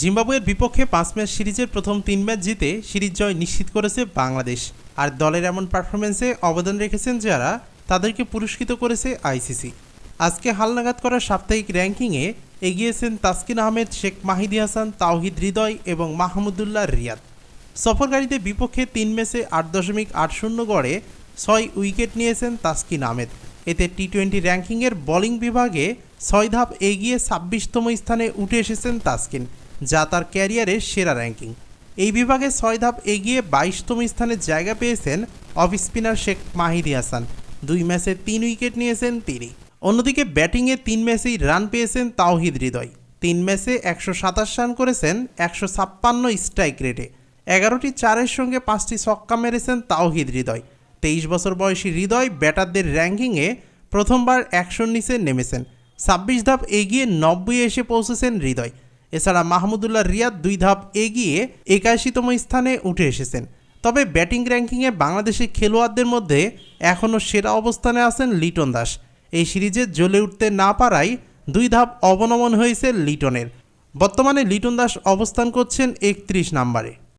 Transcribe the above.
জিম্বাবুয়ের বিপক্ষে পাঁচ ম্যাচ সিরিজের প্রথম তিন ম্যাচ জিতে সিরিজ জয় নিশ্চিত করেছে বাংলাদেশ। আর দলের এমন পারফরমেন্সে অবদান রেখেছেন যারা, তাদেরকে পুরস্কৃত করেছে আইসিসি। আজকে হালনাগাদ করা সাপ্তাহিক র্যাঙ্কিংয়ে এগিয়েছেন তাসকিন আহমেদ, শেখ মাহিদি হাসান, তাওহিদ হৃদয় এবং মাহমুদুল্লাহ রিয়াদ। সফরকারীদের বিপক্ষে তিন ম্যাচে আট দশমিক আট শূন্য গড়ে ছয় উইকেট নিয়েছেন তাসকিন আহমেদ। এতে টি টোয়েন্টি র্যাঙ্কিংয়ের বোলিং বিভাগে ছয় ধাপ এগিয়ে ছাব্বিশতম স্থানে উঠে এসেছেন তাসকিন। যা তার ক্যারিয়ারের সেরা র্যাঙ্কিং। এই বিভাগে ছয় ধাপ এগিয়ে বাইশতম স্থানে জায়গা পেয়েছেন অফ স্পিনার শেখ মাহিদি হাসান। দুই ম্যাচে তিন উইকেট নিয়েছেন তিনি। অন্যদিকে ব্যাটিংয়ে তিন ম্যাচেই রান পেয়েছেন তাওহিদ হৃদয়। তিন ম্যাচে একশো সাতাশ রান করেছেন, একশো ছাপ্পান্ন স্ট্রাইক রেটে। এগারোটি চারের সঙ্গে পাঁচটি ছক্কা মেরেছেন তাওহিদ হৃদয়। তেইশ বছর বয়সী হৃদয় ব্যাটারদের র্যাঙ্কিংয়ে প্রথমবার একশোর নিচে নেমেছেন। ছাব্বিশ ধাপ এগিয়ে নব্বই এসে পৌঁছেছেন হৃদয়। এছাড়া মাহমুদুল্লাহ রিয়াদ দুই ধাপ এগিয়ে একাশিতম স্থানে উঠে এসেছেন। তবে ব্যাটিং র্যাঙ্কিংয়ে বাংলাদেশি খেলোয়াড়দের মধ্যে এখনও সেরা অবস্থানে আছেন লিটন দাস। এই সিরিজে জ্বলে উঠতে না পারায় দুই ধাপ অবনমন হয়েছে লিটনের। বর্তমানে লিটন দাস অবস্থান করছেন একত্রিশ নম্বরে।